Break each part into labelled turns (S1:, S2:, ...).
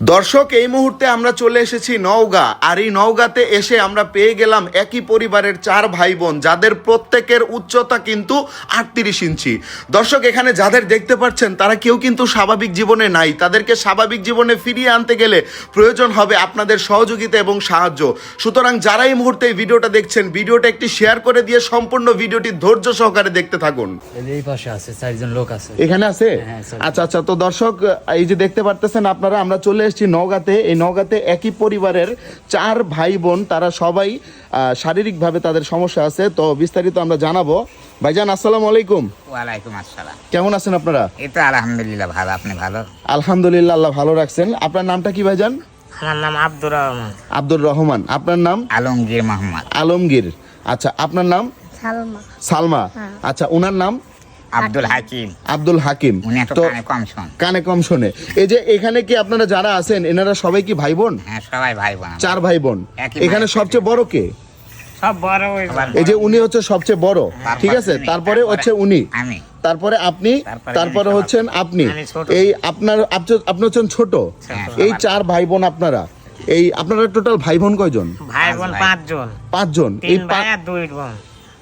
S1: দর্শক এই মুহূর্তে আমরা চলে এসেছি নওগাঁ আর এই নওগাঁতে এসে আমরা পেয়ে গেলাম একই পরিবারের চার ভাই বোন যাদের প্রত্যেকের উচ্চতা কিন্তু আটত্রিশ ইঞ্চি। দর্শক এখানে যাদের দেখতে পাচ্ছেন তারা কেউ কিন্তু স্বাভাবিক জীবনে নাই। তাদেরকে স্বাভাবিক জীবনে ফিরিয়ে আনতে গেলে প্রয়োজন হবে আপনাদের সহযোগিতা এবং সাহায্য। সুতরাং যারা এই মুহূর্তে এই ভিডিওটা দেখছেন ভিডিওটা একটি শেয়ার করে দিয়ে সম্পূর্ণ ভিডিওটি ধৈর্য সহকারে দেখতে থাকুন।
S2: এই পাশে আছে চারজন লোক আছে।
S1: এখানে আছে?
S2: হ্যাঁ,
S1: আচ্ছা আচ্ছা তো দর্শক এই যে দেখতে পারতেছেন আপনারা আমরা চলে এসেছি নওগাঁতে। এই নওগাঁতে একই পরিবারের চার ভাই বোন তারা সবাই শারীরিকভাবে তাদের সমস্যা আছে। তো বিস্তারিত আমরা জানাব। ভাইজান আসসালামু আলাইকুম।
S3: ওয়ালাইকুম আসসালাম।
S1: কেমন আছেন আপনারা?
S3: এই তো আলহামদুলিল্লাহ ভালো। আপনি ভালো?
S1: আলহামদুলিল্লাহ আল্লাহ ভালো রাখছেন। আপনার নামটা কি ভাইজান?
S2: আমার নাম আব্দুর রহমান।
S1: আব্দুর রহমান। আপনার নাম?
S3: আলমগীর মোহাম্মদ
S1: আলমগীর। আচ্ছা আপনার নাম?
S4: সালমা।
S1: সালমা। আচ্ছা ওনার নাম?
S3: আব্দুল হাকিম।
S1: আব্দুল হাকিম।
S3: উনি
S1: তো
S3: কানে কম শোন।
S1: কানে কম শোনে। এই যে এখানে কি আপনারা যারা আছেন এনারা সবাই কি ভাই বোন
S3: হ্যাঁ সবাই ভাই বোন
S1: চার ভাই। বোন এখানে সবচেয়ে বড় কে?
S2: সব বড়
S1: এই যে উনি হচ্ছে সবচেয়ে বড়। ঠিক আছে? তারপরে হচ্ছে উনি।
S3: আমি।
S1: তারপরে আপনি
S3: তারপরে
S1: হচ্ছেন আপনি। এই আপনার আপনি- আপনি হচ্ছেন ছোট।
S3: হ্যাঁ,
S1: এই চার ভাই বোন আপনারা। এই আপনারা টোটাল ভাই বোন কয়জন?
S2: ভাই বোন
S3: পাঁচ
S2: পাঁচজন।
S1: পাঁচজন। এই
S2: দুই বোন।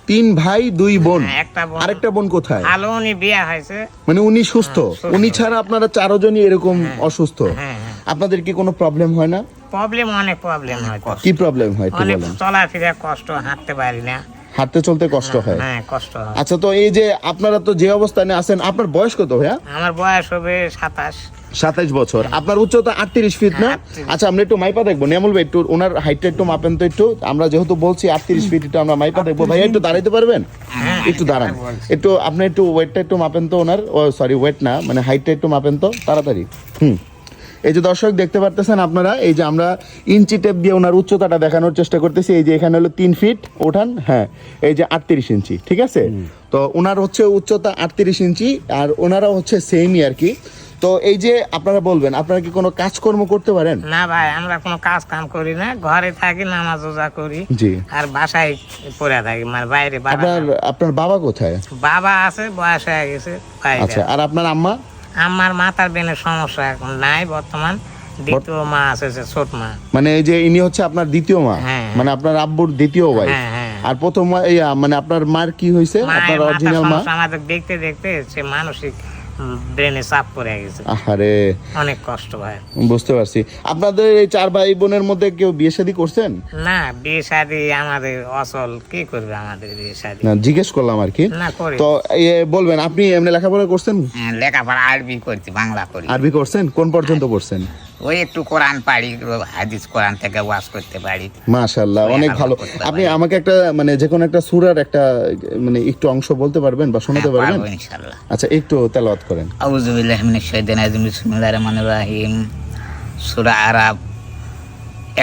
S1: তিন ভাই দুই বোন।
S2: হ্যাঁ, একটা বোন।
S1: আরেকটা বোন কোথায়?
S2: ভালো উনি বিয়ে হয়েছে।
S1: মানে উনি সুস্থ? উনি ছাড়া আপনারা চারজনই এরকম অসুস্থ?
S2: হ্যাঁ হ্যাঁ।
S1: আপনাদের কি কোনো প্রবলেম হয় না?
S2: প্রবলেম অনেক প্রবলেম হয়।
S1: কি প্রবলেম হয়
S2: অনেক চলাফেরা কষ্ট হাঁটতে পারি না।
S1: হাঁটতে চলতে কষ্ট হয়।
S2: হ্যাঁ কষ্ট হয়।
S1: আচ্ছা তো এই যে আপনারা তো যে অবস্থানে আছেন আপনার বয়স কত ভাইয়া?
S2: আমার বয়স হবে সাতাশ।
S1: সাতাইশ বছর। আপনার উচ্চতা আটত্রিশ ফিট না?
S2: 38
S1: আচ্ছা আমরা একটু মাইপা দেখব। নিয়ামুল ভাই একটু ওনার হাইটটা একটু মাপেন তো একটু। আমরা যেহেতু বলছি আটত্রিশ ফিট একটু আমরা মাইপা দেখব। ভাইয়া একটু দাঁড়াইতে পারবেন?
S2: হ্যাঁ,
S1: একটু দাঁড়ান। একটু আপনি একটু ওয়েটটা একটু মাপেন তো ওনার। ও সরি ওয়েট না মানে হাইটটা একটু মাপেন তো তাড়াতাড়ি। হুম। এই যে দর্শক দেখতে পারতেছেন আপনারা এই যে আমরা ইঞ্চি টেপ দিয়ে ওনার উচ্চতাটা দেখানোর চেষ্টা করতেছি। এই যে এখানে হলো তিন ফিট ওঠান হ্যাঁ এই যে আটত্রিশ ইঞ্চি ঠিক আছে? তো ওনার হচ্ছে উচ্চতা আটত্রিশ ইঞ্চি আর ওনারা হচ্ছে সেমই আর কি। তো এই যে আপনারা বলবেন আপনারা কি কোনো কাজকর্ম করতে পারেন?
S2: না ভাই আমরা কোনো কাজ কাম করি না। ঘরে থাকি নামাজ রোজা করি।
S1: জি।
S2: আর বাসায় পড়ে থাকি মানে বাইরে
S1: আপনার আপনার বাবা কোথায়?
S2: বাবা আছে বয়স হয়ে গেছে
S1: আচ্ছা আর আপনার আম্মা?
S2: আমার মাথার বেনের সমস্যা এখন নাই বর্তমান। দ্বিতীয় মা আছে ছোট মা।
S1: মানে এই যে ইনি হচ্ছে আপনার দ্বিতীয় মা?
S2: হ্যাঁ।
S1: মানে আপনার আব্বুর দ্বিতীয় ভাই
S2: হ্যাঁ হ্যাঁ।
S1: আর প্রথম মানে আপনার মার কি হয়েছে? আপনার অরিজিনাল মা?
S2: আমাদের দেখতে দেখতে সে মানসিক ব্রেনে চাপ পড়ে গেছে।
S1: আরে
S2: অনেক কষ্ট ভাই।
S1: বুঝতে পারছি। আপনাদের এই চার ভাই বোনের মধ্যে কেউ বিয়ে শাদী করছেন?
S2: না বিয়ে শাদি আমাদের অচল। কি করবে আমাদের বিয়ে শাদি?
S1: না জিজ্ঞেস করলাম আর কি।
S2: না করি।
S1: তো এ, বলবেন আপনি এমনি লেখাপড়া করছেন?
S3: হ্যাঁ, লেখাপড়া আরবি করছি বাংলা করি।
S1: আরবি করছেন? কোন পর্যন্ত করছেন
S3: ওই একটু কোরআন পারি হাদিস কোরআন থেকে ওয়াজ করতে পারি।
S1: মাশাআল্লাহ অনেক ভালো। আপনি আমাকে একটা মানে যে কোনো একটা সূরার একটা মানে একটু অংশ বলতে পারবেন বা শোনাতে
S3: হ্যাঁ,
S1: পারবেন?
S3: পারব
S1: আচ্ছা একটু তেলাওয়াত করেন।
S3: আউযু বিল্লাহি মিনাশ শাইতানির রাজিম বিসমিল্লাহির রহমানির রহিম। সূরা আরাব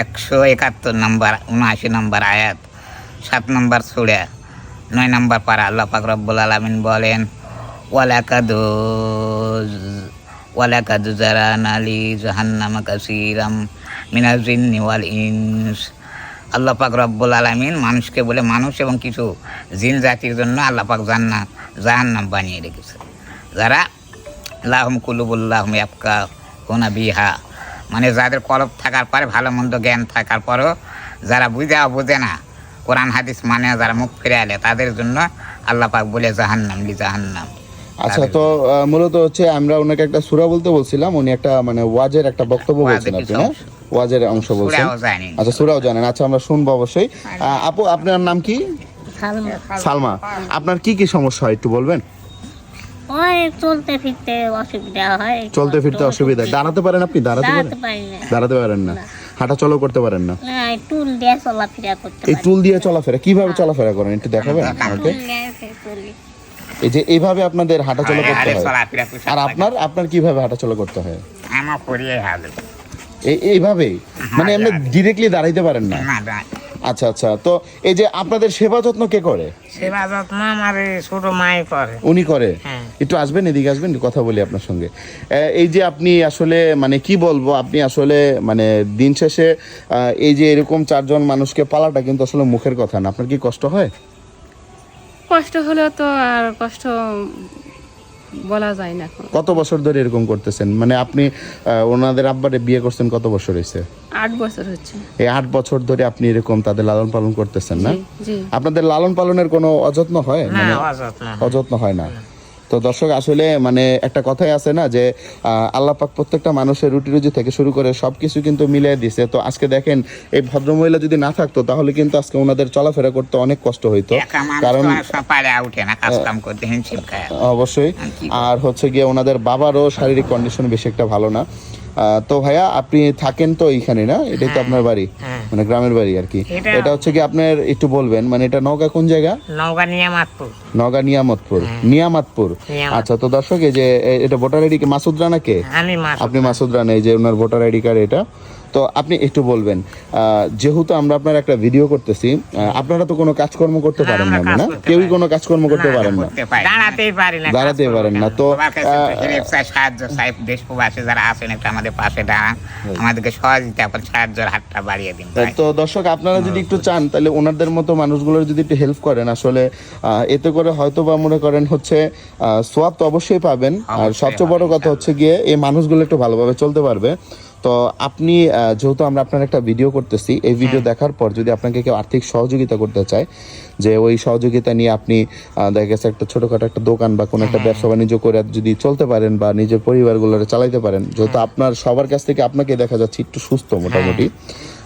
S3: একশো একাত্তর নম্বর উনআশি নম্বর আয়াত সাত নম্বর সূরা নয় নম্বর পারা। আল্লাহ পাক রব্বুল আলামিন বলেন ওয়ালাকাদু লি জাহান্নামা কাসীরাম মিনাল জিন্নি ওয়াল ইনস। আল্লাহ পাক রব্বুল আলামিন মানুষকে বলে মানুষ এবং কিছু জিন জাতির জন্য আল্লাহ পাক জান্নাত জাহান্নাম বানিয়ে রেখেছে। যারা লাহম কুলুবুল্লাহম ইয়াবকা হোনা বিহা মানে যাদের কলব থাকার পরে ভালো মন্দ জ্ঞান থাকার পরেও যারা বুঝে বোঝে না, কোরআন হাদিস মানে যারা মুখ ফিরে আলে তাদের জন্য আল্লাহ পাক বলে জাহান্নাম লি জাহান্নাম।
S1: আচ্ছা তো মূলত হচ্ছে আমরা ওনাকে একটা সুরা বলতে বলছিলাম। উনি একটা মানে ওয়াজের একটা বক্তব্য বলছেন আপনি না ওয়াজের অংশ বলছেন। আচ্ছা সুরাও জানেন। আচ্ছা আমরা শুনব অবশ্যই। আপু আপনার নাম কি?
S4: সালমা।
S1: সালমা। আপনার কি কি সমস্যা হয় একটু বলবেন?
S4: চলতে ফিরতে অসুবিধা হয়।
S1: চলতে ফিরতে অসুবিধা। দাঁড়াতে পারেন আপনি? দাঁড়াতে পারেন?
S4: দাঁড়াতে পারি না।
S1: দাঁড়াতে পারেন না। হাঁটা চলো করতে পারেন না।
S4: এই টুল দিয়ে চলাফেরা করতে
S1: এই টুল দিয়ে চলাফেরা। কীভাবে চলাফেরা করেন? একটু দেখাবেন। আমাকে
S4: চলি।
S1: এই যে এইভাবে আপনাদের হাঁটা চলা করতে হয়। আর আপনার আপনার কীভাবে হাঁটা চলা করতে হয়?
S3: আমার করিয়ে
S1: এই এইভাবে? মানে এমনি ডিরেক্টলি দাঁড়াইতে পারেন না? আচ্ছা আচ্ছা তো এই যে আপনাদের সেবা যত্ন কে করে?
S2: সেবা যত্ন আমার ছোট মাই করে।
S1: উনি করে?
S2: হ্যাঁ।
S1: একটু আসবেন এদিকে আসবেন কথা বলি আপনার সঙ্গে। এই যে আপনি আসলে মানে কি বলব আপনি আসলে মানে দিন শেষে এই যে এরকম চারজন মানুষকে পালাটা কিন্তু আসলে মুখের কথা না। আপনার কি কষ্ট হয়?
S5: কষ্ট হলেও তো আর কষ্ট বলা যায় না এখন।
S1: কত বছর ধরে এরকম করতেছেন? মানে আপনি আহ, ওনাদের আব্বারে বিয়ে করছেন কত বছর হয়েছে
S5: আট বছর হচ্ছে।
S1: এই আট বছর ধরে আপনি এরকম তাদের লালন পালন করতেছেন না? আপনাদের লালন পালনের কোনো অযত্ন হয়?
S2: না
S1: মানে
S2: অযত্ন
S1: হয় না। তো দর্শক আসলে মানে একটা কথাই আছে না যে আহ, আল্লাহ পাক প্রত্যেকটা মানুষের রুটি রুজি থেকে শুরু করে সবকিছু কিন্তু মিলিয়ে দিছে। তো আজকে দেখেন এই ভদ্রমহিলা যদি না থাকতো তাহলে কিন্তু আজকে ওনাদের চলাফেরা করতে অনেক কষ্ট হইতো। কারণ অবশ্যই। আর হচ্ছে গিয়ে ওনাদের বাবারও শারীরিক কন্ডিশন বেশি একটা ভালো না। আহ, তো ভাইয়া আপনি থাকেন তো এইখানে না? এটাই তো আপনার বাড়ি?
S2: হ্যাঁ।
S1: মানে গ্রামের বাড়ি আর কি।
S2: এটা-
S1: হচ্ছে কি আপনার একটু বলবেন মানে এটা নওগাঁ কোন জায়গা?
S2: নৌকা নিয়ামতপুর।
S1: নওগাঁ নিয়ামতপুর। নিয়ামতপুর। আচ্ছা তো দর্শক এই যে এটা ভোটার আইডি কি মাসুদ রানা কে আপনি মাসুদ রানা এই যে ওনার ভোটার আইডি কার্ড এটা। তো আপনি একটু বলবেন যেহেতু আমরা আপনার একটা ভিডিও করতেছি আপনারা তো কোনো কাজকর্ম করতে পারেন না না? কেউই কোনো কাজকর্ম করতে পারেন না।
S2: দাঁড়াতেই পারি না
S1: পারেন না। তো আহ,
S3: তো সাহায্য চাই দেশ প্রবাসী যারা আছেন একটু আমাদের পাশে দাঁড়ান। আমাদেরকে সহযোগিতা করে সাহায্যের হাতটা বাড়িয়ে দিন
S1: তো দর্শক আপনারা যদি একটু চান তাহলে ওনাদের মতো মানুষগুলোর যদি একটু হেল্প করেন আসলে আহ, এতে করে হয়তো বা মনে করেন হচ্ছে সোয়াব তো অবশ্যই পাবেন। আর সবচেয়ে বড় কথা হচ্ছে গিয়ে এই মানুষগুলো একটু ভালোভাবে চলতে পারবে। তো আপনি যেহেতু আমরা আপনার একটা ভিডিও করতেছি এই ভিডিও দেখার পর যদি আপনাকে কেউ আর্থিক সহযোগিতা করতে চায় যে ওই সহযোগিতা নিয়ে আপনি দেখা গেছে একটা ছোটখাটো একটা দোকান বা কোনো একটা ব্যবসা বাণিজ্য করে যদি চলতে পারেন বা নিজের পরিবারগুলো চালাইতে পারেন যেহেতু আপনার সবার কাছ থেকে আপনাকে দেখা যাচ্ছে একটু সুস্থ মোটামুটি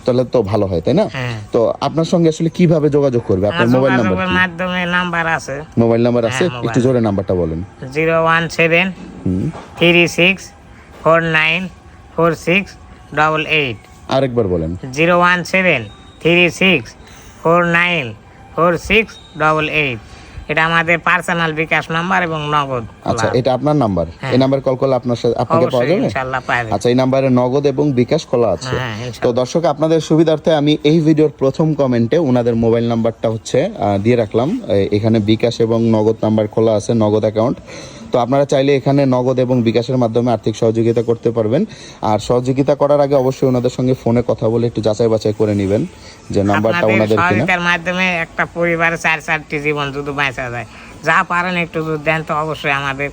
S1: তাহলে তো ভালো হয় তাই না?
S2: হ্যাঁ।
S1: তো আপনার সঙ্গে আসলে কীভাবে যোগাযোগ করবে? আপনার মোবাইল নাম্বার
S2: মাধ্যমে নাম্বার আছে।
S1: মোবাইল নাম্বার আছে?
S2: হ্যাঁ,
S1: একটু জোরে নাম্বারটা বলেন।
S2: Zero one seven three six four nine four six double eight
S1: আরেকবার বলেন।
S2: Zero one seven three six four nine four six double eight এটা আমাদের পার্সোনাল বিকাশ নাম্বার এবং নগদ
S1: আচ্ছা এটা আপনার নাম্বার।
S2: হ্যাঁ।
S1: এই নাম্বার কল করলে আপনার সাথে আপনাকে পাওয়া যাবে? আচ্ছা এই নাম্বারে নগদ এবং বিকাশ খোলা আছে।
S2: হ্যাঁ,
S1: তো দর্শক আপনাদের সুবিধার্থে আমি এই ভিডিওর প্রথম কমেন্টে ওনাদের মোবাইল নাম্বারটা হচ্ছে দিয়ে রাখলাম। এখানে বিকাশ এবং নগদ নাম্বার খোলা আছে নগদ অ্যাকাউন্ট। তো আপনারা চাইলে এখানে নগদ এবং বিকাশের মাধ্যমে আর্থিক সহযোগিতা করতে পারবেন। আর সহযোগিতা করার আগে অবশ্যই ওনাদের সঙ্গে ফোনে কথা বলে একটু যাচাই বাছাই করে নেবেন যে নাম্বারটা ওনাদের কিনা।
S2: সহযোগিতার মাধ্যমে একটা পরিবারে চার চারটি জীবন যদি বাঁচা যায় যা পারেন একটু দেন তো অবশ্যই আমাদের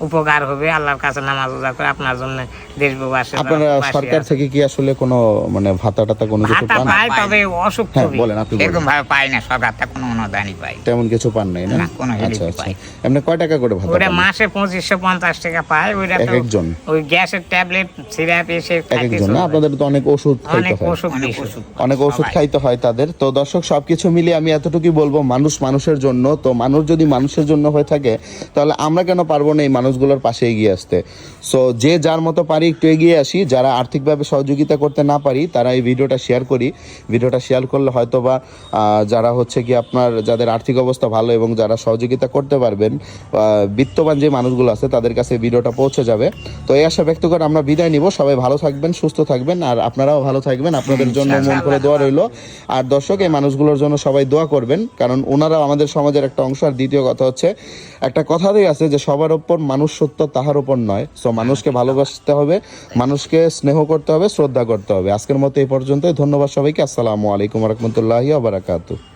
S2: উপকার হবে আল্লাহর কাছে নামাজ রোজা করে আপনার জন্য দেশবাসী
S1: আপনারা সরকার থেকে কি আসলে কোনো মানে ভাতা টাতা কোনো কিছু
S2: ভাতা
S1: পান?
S2: পাই তবে অসুখ
S1: হ্যাঁ
S2: খুবই।
S1: বলেন আপনি বলেন।
S3: এরকম ভাবে পাই না সরকার তা কোনো অনুদানই পাই।
S1: তেমন কিছু পান নাই না?
S3: না, কোনো
S1: আচ্ছা আচ্ছা। এমনি কয় টাকা করে ভাতা
S2: ওটা মাসে পঁচিশশো পঞ্চাশ টাকা পায় ওইটা তো
S1: একজন?
S2: ওই গ্যাসের ট্যাবলেট সিরাপ এসে খাইতে
S1: একজন না? আপনাদের তো অনেক ওষুধ খাইতে
S2: অনেক
S1: হয়।
S2: ওষুধ
S3: অনেক ওষুধ
S1: অনেক ওষুধ খাইতে হয় তাদের। তো দর্শক সবকিছু মিলিয়ে আমি এতটুকুই বলব মানুষ মানুষের জন্য তো মানুষ যদি মানুষের জন্য হয়ে থাকে তাহলে আমরা কেন পারব না এই মানুষগুলোর পাশে এগিয়ে আসতে। সো যে যার মতো পারি একটু এগিয়ে আসি যারা আর্থিকভাবে সহযোগিতা করতে না পারি তারা এই ভিডিওটা শেয়ার করি। ভিডিওটা শেয়ার করলে হয়তো বা যারা হচ্ছে কি আপনার যাদের আর্থিক অবস্থা ভালো এবং যারা সহযোগিতা করতে পারবেন বিত্তবান যে মানুষগুলো আছে তাদের কাছে ভিডিওটা পৌঁছে যাবে। তো এই আশা ব্যক্ত করে আমরা বিদায় নিব। সবাই ভালো থাকবেন সুস্থ থাকবেন আর আপনারাও ভালো থাকবেন। আপনাদের জন্য মন করে দোয়া রইল। আর দর্শক এই মানুষগুলোর জন্য সবাই দোয়া করবেন কারণ ওনারাও আমাদের সমাজের একটা অংশ। আর দ্বিতীয় কথা হচ্ছে একটা কথাতেই আছে যে সবার ওপর মানুষ সত্য তাহার উপর নয়। সো মানুষকে ভালোবাসতে হবে, মানুষকে স্নেহ করতে হবে, শ্রদ্ধা করতে হবে। আজকের মতো এই পর্যন্তই। ধন্যবাদ সবাইকে। আসসালামু আলাইকুম রহমতুল্লাহি বারাকাতু